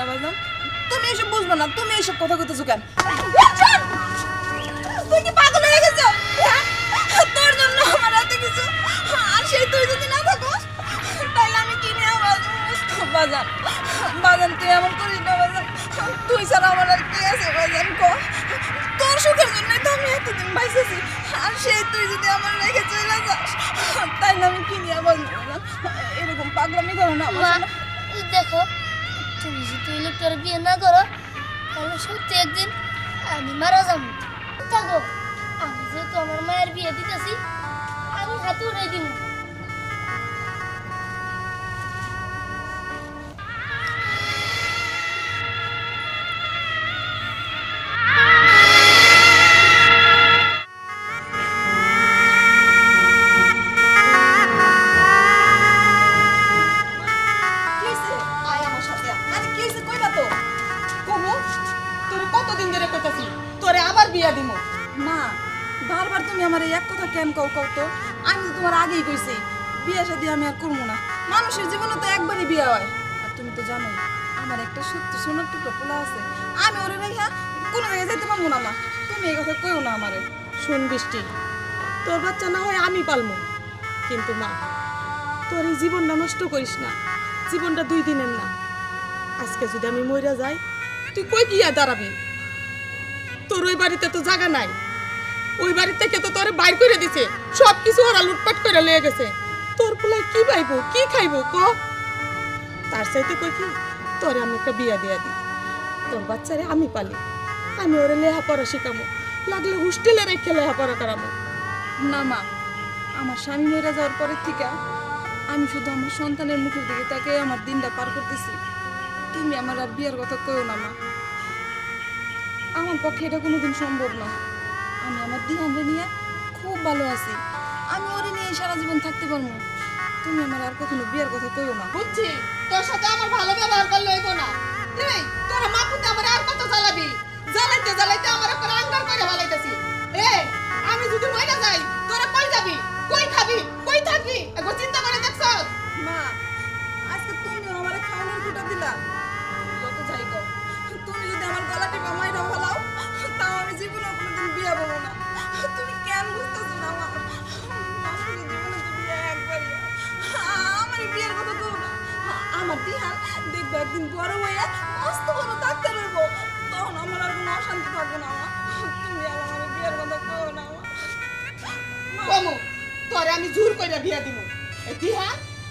না বাজান তুমি এসব বুঝবে না তুমি এসব কথা কইতেছো কেন! তুই কি পাগল হয়ে গেছো? হ্যাঁ? তোর জন্য আমার এত কিছু। আর সেই তুই যদি না থাকোস তাহলে আমি কি নিয়ে বাজান বাজান তুই এমন করিস না বাজান তুই ছাড়া আমার আর কে আছে বাজান ক? তোর সুখের জন্যই তো আমি এতদিন বাইসেছি। আর সেই তুই যদি আমার রেখে চলে যাস তাইলে আমি কি নিয়ে বাজান এরকম পাগলামি করো না দেখো তুমি যদি এই লোকটারে বিয়ে না করো, তাহলে সত্যি একদিন আমি মারা যাব। থাকো, আমি যেহেতু আমার মায়ের বিয়ে দিতেছি, আমি হাতে উড়াই দিব কোনো জায়গায় যেতে পারব না, মা। তুমি এই কথা কইও না আমারে। শোন বৃষ্টি, তোর বাচ্চা না হয় আমি পালমু। কিন্তু মা, তোর এই জীবনটা নষ্ট করিস না। জীবনটা দুই দিনের না। আজকে যদি আমি মইরা যাই, তুই কই গিয়া দাঁড়াবি? তোর ওই বাড়িতে তো জায়গা নাই। ওই বাড়ি থেকে তো তোরে বাইর করে দিছে। সব কিছু ওরা লুটপাট করে লয়ে গেছে। তোর পোলায় কি পাইবো কি খাইবো, ক? তার চাইতে কই কি? তোরে আমি একটা বিয়া দিয়া দিই। তোর বাচ্চারে আমি পালি। আমি ওরে লেহাপড়া শিখামো। লাগলে হোস্টেলে রেখে লেহাপড়া করামো। না মা আমার স্বামী মেয়েরা যাওয়ার পরের থেকে আমি শুধু আমার সন্তানের মুখের দিকে তাকে আমার দিনটা পার করতেছি। তুমি আমার আর বিয়ের কথা কইও না মা। আমার পক্ষে এটা কোনোদিন সম্ভব না। আমি আমার দিহানরে নিয়ে খুব ভালো আছি। আমি ওরে নিয়ে সারা জীবন থাকতে পারব। তুমি আমার আর কখনো বিয়ের কথা কইও না। বুঝছি তোর সাথে আমার ভালো ব্যবহার করলে হইব না। এই তোরা মা পুতে আমার আর কত জ্বালাবি? জ্বালাইতে জ্বালাইতে আমার উপর আঙ্গার করে ভালাইতেছি এ, আমি যদি মইরা যাই, তোরা কই যাবি? কই খাবি? কই থাকবি একবার চিন্তা করে দেখছ? মা, আজকে তুমি আমার খাওয়ানোর ফুটা দিলা। যত যাই গো তুমি যদি আমার গলা টিপা মাইরা ফেলাও, তাও আমি জীবনে কোনোদিন বিয়ে বলব না। তুমি কেন বুঝতেছো না আমার মানুষের জীবনে তো বিয়ে আমার বিয়ের কথা দেখবে একদিন বড় হয়ে মস্ত বড় ডাক্তার হইব তখন আমার আর কোনো অশান্তি থাকবে না তুমি আর আমার বিয়ের কথা কেউ না মা। মা, কমু তোরে আমি জোর কইরা বিয়া এই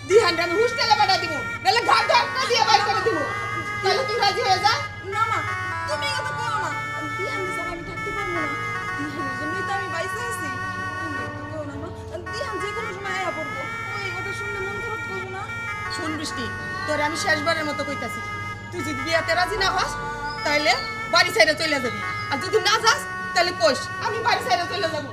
দিহান আমি হোস্টেলে পাঠা দিমু। নালে ঘাট ধাক্কা দিয়ে বাইর করে দিমু। তাহলে তুই রাজি হয়ে যা। না তুমি কথা করো না। দিহান ছাড়া আমি থাকতে পারব না দিহানের জন্যই তো আমি বাইসে আছি তুমি একটু করো না দিহান যে কোনো সময় আয়া পড়ব। এই কথা শুনলে মন খারাপ করব না। শোন বৃষ্টি তোরে আমি শেষবারের মতো কইতাছি। তুই যদি বিয়াতে রাজি না হস তাহলে বাড়ি ছেড়ে চলে যাবি। আর যদি না যাস, তাহলে কইস, আমি বাড়ি ছেড়ে চলে যাব।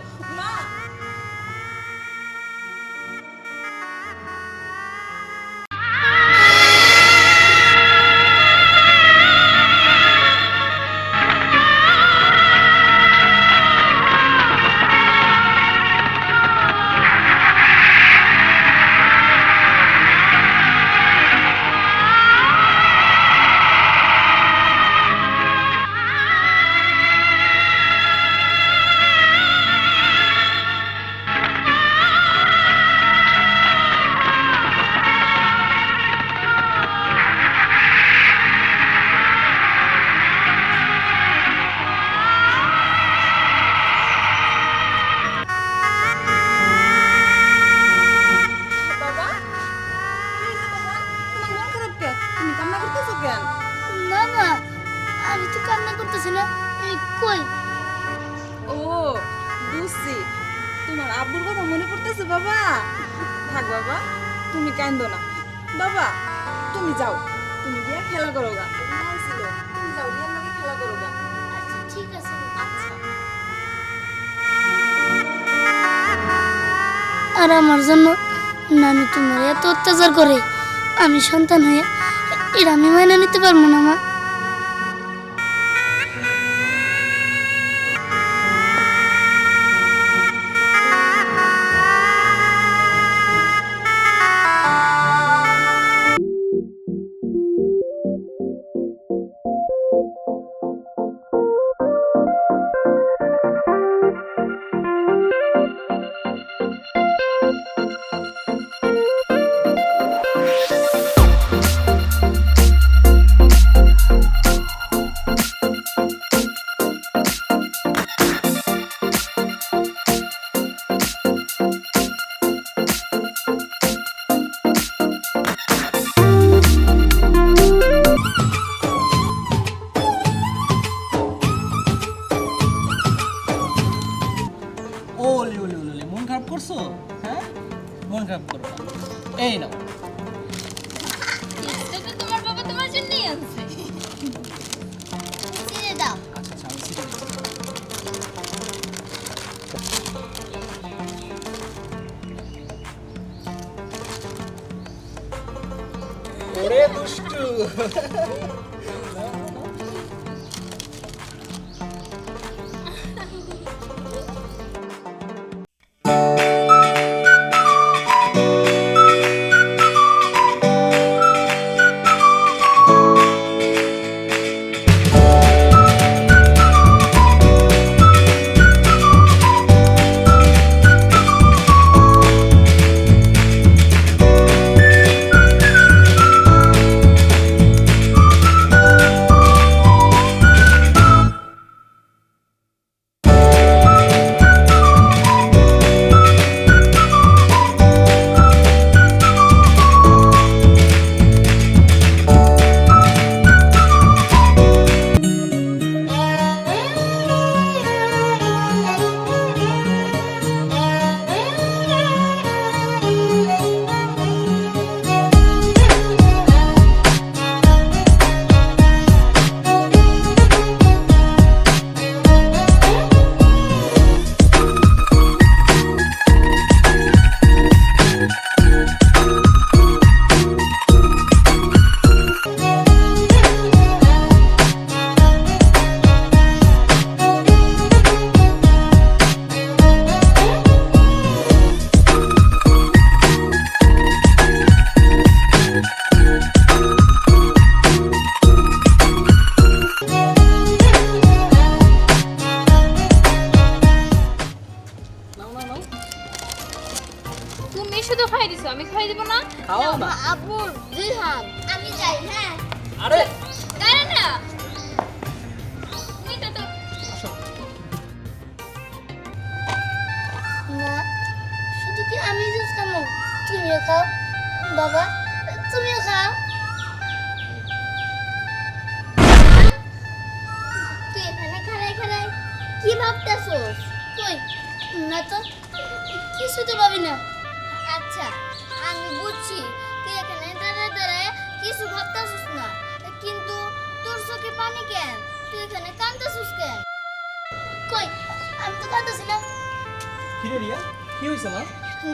আর আমার জন্য নানি তোমার এত অত্যাচার করে। আমি সন্তান হয়ে এটা আমি মায় নিতে পারব না, মা। ওলে ওলে ওলে মন খারাপ করছ? হ্যাঁ? মন খারাপ করো এই নাও। তোমার বাবা তোমার কই? আমি তো কাঁদতেছি না। কি রে রিয়া? কি হয়েছে মা?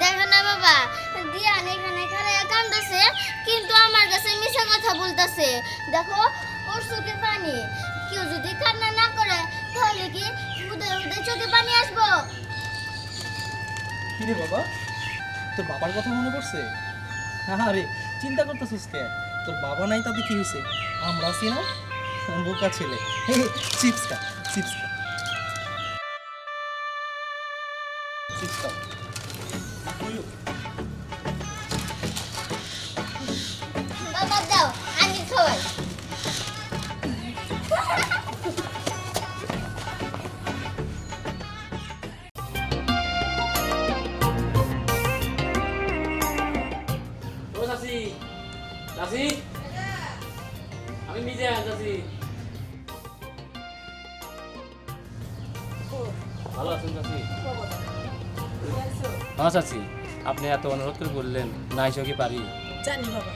দেখো না বাবা। দিয়ান এখানে খারাপ কান্দাছে কিন্তু আমার কাছে মিশা কথা বলতেছে। দেখো ওর চোখে পানি। কেউ যদি কান্না না করে তাহলে কি উদয় উদয় চোখে পানি আসব? কি রে বাবা? তোর বাবার কথা মনে পড়ছে? আরে চিন্তা করতেছিস কে? তোর বাবা নাই তাতে কি হয়েছে আমরা আছি না বোকা ছেলে। চিপস খা চিপস খা চিপস খাও তুইও। বাবা দাও আমি চাচি আপনি এত অনুরোধ করে বললেন না এসে কি পারি। জানি বাবা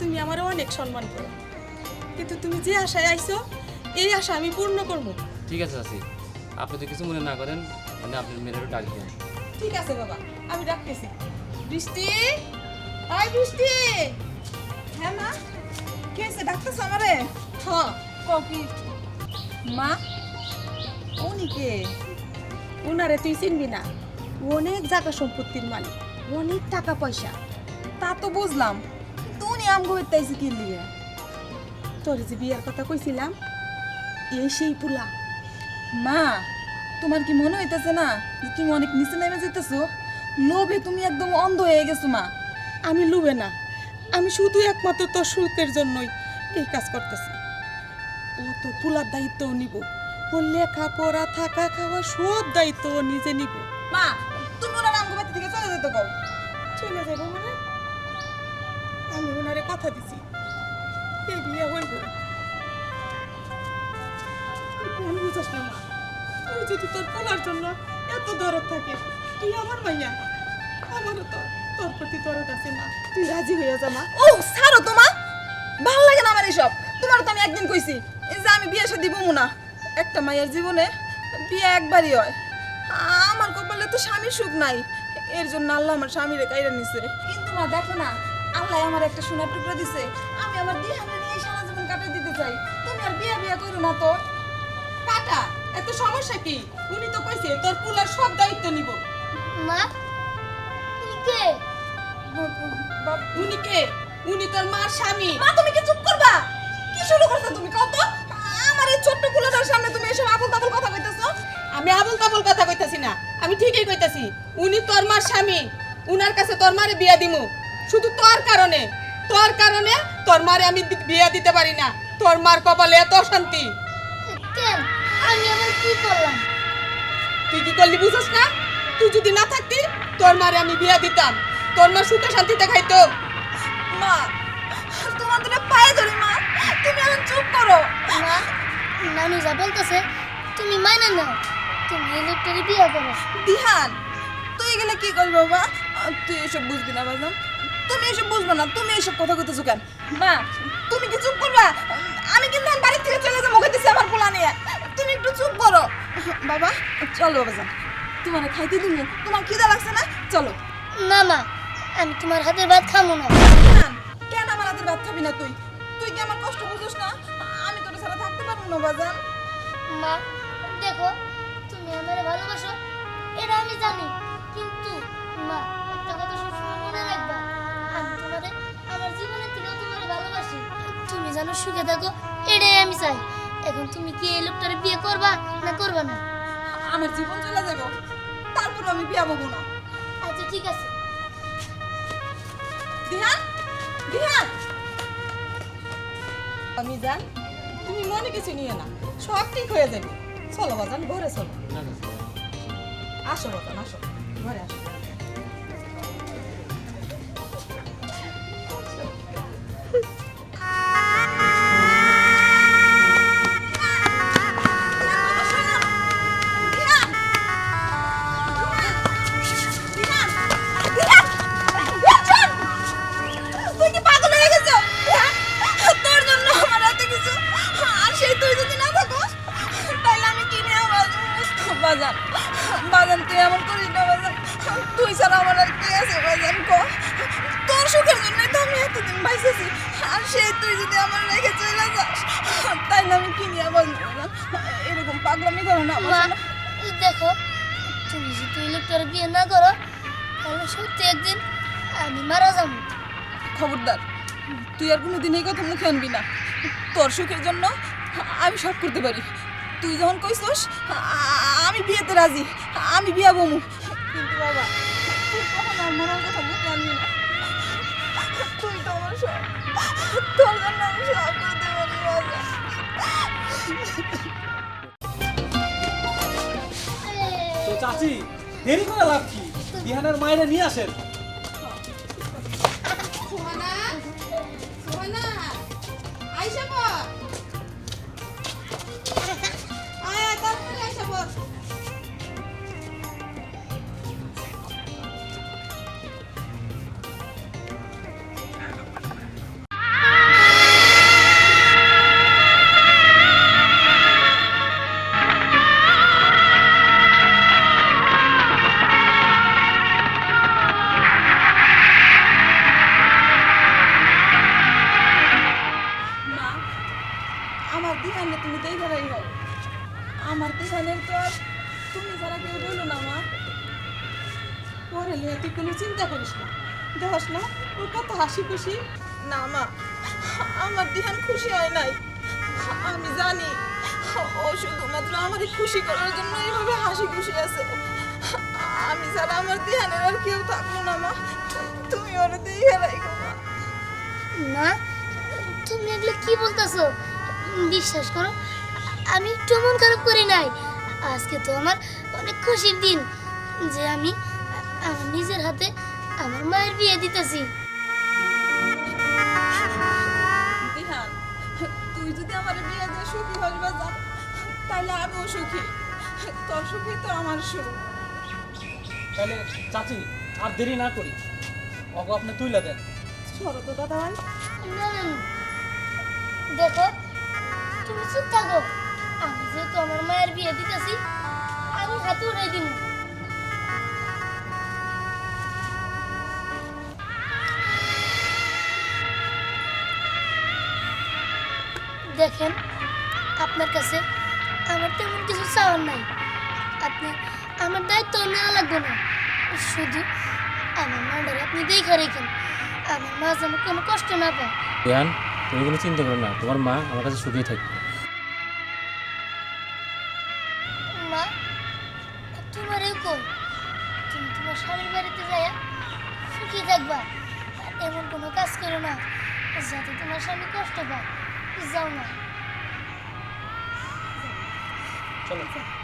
তুমি আমারও অনেক সম্মান করো। কিন্তু তুমি যে আশায় আইছো এই আশা আমি পূর্ণ করব। ঠিক আছে চাচি। আপনি তো কিছু মনে না করেন মানে আপনার মেয়েরও ডাক দেন ঠিক আছে বাবা আমি রাখতেছি বৃষ্টি? হাই বৃষ্টি! হ্যাঁ মা? কে হয়েছে? ডাক্তার আমারে? হ্যাঁ ককি মা? উনি কে? উনারে তুই চিনবি না। অনেক জায়গা সম্পত্তির মালিক, অনেক টাকা পয়সা। তা তো বুঝলাম উনি আমগো হইতাইছে কি লিগে তোর যে বিয়ের কথা কইছিলাম এই সেই পুলা। মা, তোমার কি মনে হইতেছে না যে তুমি অনেক নিচে নেমে যেতেছো লোভে তুমি একদম অন্ধ হয়ে গেছো, মা। আমি লুবে না, আমি শুধু একমাত্র তোর সুখের জন্যই এই কাজ করতেছি। ও তো পুলার দায়িত্ব নিব, ওর লেখাপড়া থাকা খাওয়া সব দায়িত্ব নিজে নিব। মানে? তোর প্রতি মা। তুই রাজি হইয়া যা, মা। ও ভালো লাগে না আমার এসব। তোমার তো আমি একদিন কইছি যে আমি বিয়ে শাদী বমু না। একটা মায়ের জীবনে বিয়ে একবারই হয়। আমার তো স্বামীর সুখ নাই। এর জন্য আল্লাহ আমার স্বামীরে কাইরা নিছে। কিন্তু মা দেখো না আল্লাহ আমার একটা সোনার টুকরো দিছে। আমি আমার দিহানে নিয়ে সারা জীবন কাটাই দিতে চাই। তুমি আর বিয়ে বিয়ে করো না তো। কাটা এত সমস্যা কি? উনি তো কইছে তোর পুলার সব দায়িত্ব নিব। মা কে? উনি কে? উনি তোর মার স্বামী। মা তুমি কি চুপ করবা? কি শুরু করছ তুমি? কত আমার এই ছোট্ট কুলাটার সামনে তুমি এসব আবল তাবল কথা কইতেছো। আমি আবল তাবল কথা কইতাছি না আমি ঠিকই কইতাছি উনি তোর মার স্বামী উনার কাছে তোর মারে বিয়া দিমু। শুধু তোর কারণে তোর কারণে তোর মারে আমি বিয়া দিতে পারি না তোর মার কপালে এত শান্তি কেন? আমি আবার কি করলাম? তুই কি করলি বুঝছ না? তুই যদি না থাকতি তোর মারে আমি বিয়া দিতাম তোর মা সুখে শান্তিতে খাইতো। মা তোমার দুটো পায়ে ধরি মা তুমি এখন চুপ করো। মা নানু যা বলতেছে তুমি মাইনা নাও। তুমি এই লোকটারে বিয়ে করো দিহান তুই গেলে কি করবি বাবা? তুই এসব বুঝবি না বাজান তুমি এসব বুঝবে না তুমি এসব কথা কইতেছো কেন? মা তুমি কি চুপ করবা? আমি কিন্তু বাড়ি থেকে চলে যাব কইতেছি আমার পোলা নিয়ে। তুমি একটু চুপ করো। বাবা চলো বাজান তোমার খাইতে দিমু। তোমার খিদা লাগছে না? চলো। না মা আমি তোমার হাতের ভাত খামো না। কেন আমার হাতের ভাত খাবি না তুই? তুই কি আমার কষ্ট বুঝোস না? আমি তোর ছাড়া থাকতে পারব না বাজান মা দেখো তুমি আমারে ভালোবাসো এটা আমি জানি। কিন্তু মা একটা কথা সবসময় মনে রাখবা আমি তোমারে আমার জীবনের থেকেও তোমারে ভালোবাসি। তুমি জানো সুখে থাকো এটাই আমি চাই। এখন তুমি কি এই লোকটারে বিয়ে করবা না করবা না? আমার জীবন চলে যাবে তারপর আমি বিয়া বলব না। আচ্ছা ঠিক আছে। দিহান দিহান আমি জান তুমি মনে কিছু নিয়ে না সব ঠিক হয়ে যাবে। চলো বাজান ঘরে চলো। আসো বাজান আসো। ঘরে আসো। পাগলামি করো না দেখো তুমি যদি লোকটারে বিয়ে না করো তাহলে সত্যি একদিন আমি মারা যাব। খবরদার তুই আর কোনোদিন এই কথা মুখে আনবি না। তোর সুখের জন্য আমি সব করতে পারি। তুই যখন কইছস আমি বিয়েতে রাজি আমি বিয়া বমু। কিন্তু বাবা তুই কখন আর মরার কথা মুখে আনবি না। তুই তো আমার সব তোর জন্য আমি সব করতে পারি বাবা। চাচি দেরি করে লাভ কি? বিহানের মায়েরা নিয়ে আসেন। আমার দিহানের তো তুমি যারা কেউ রইল না, মা। পরে লিয়ে তুই কোনো চিন্তা করিস না। দেখাস না ও কত হাসি খুশি না, মা, আমার দিহান খুশি হয় নাই। আমি জানি, ও শুধুমাত্র আমারই খুশি করার জন্য এইভাবে হাসি খুশি আছে। আমি ছাড়া আমার দিহানের আর কেউ থাকল না, মা। তুমি ওরা দিয়ে মা। মা, তুমি এগুলো কি বলতেছো? বিশ্বাস করো আমি একটু মন খারাপ করি নাই। আজকে তো আমার অনেক খুশির দিন যে আমি আমার নিজের হাতে আমার মায়ের বিয়ে দিতেছি। তুই যদি আমার বিয়ে দিয়ে সুখী হস বাজান তাহলে আমিও সুখী। তোর সুখী তো আমার সুখ। তাহলে চাচি আর দেরি না করি। অগো আপনি তুইলা দেন। সরো তো দাদা ভাই। দেখো তুমি চুপ থাকো। যেহেতু আমার মায়ের বিয়ে দিতেছি আমি হাতে উড়াই দেখেন, আপনার কাছে আমার তেমন কিছু চাওয়ার নাই। আপনি আমার দায়িত্ব নেওয়া লাগবে না। শুধু আমার মান্ডারে আপনি দেখে রেখেন। আমার মা যেন কোনো কষ্ট না পায়। তুমি কোনো চিন্তা করো না। তোমার মা আমার কাছে সুখেই থাকবে। এমন কোনো কাজ করো না যাতে তোমার স্বামী কষ্ট পায়। যাও না। চলো।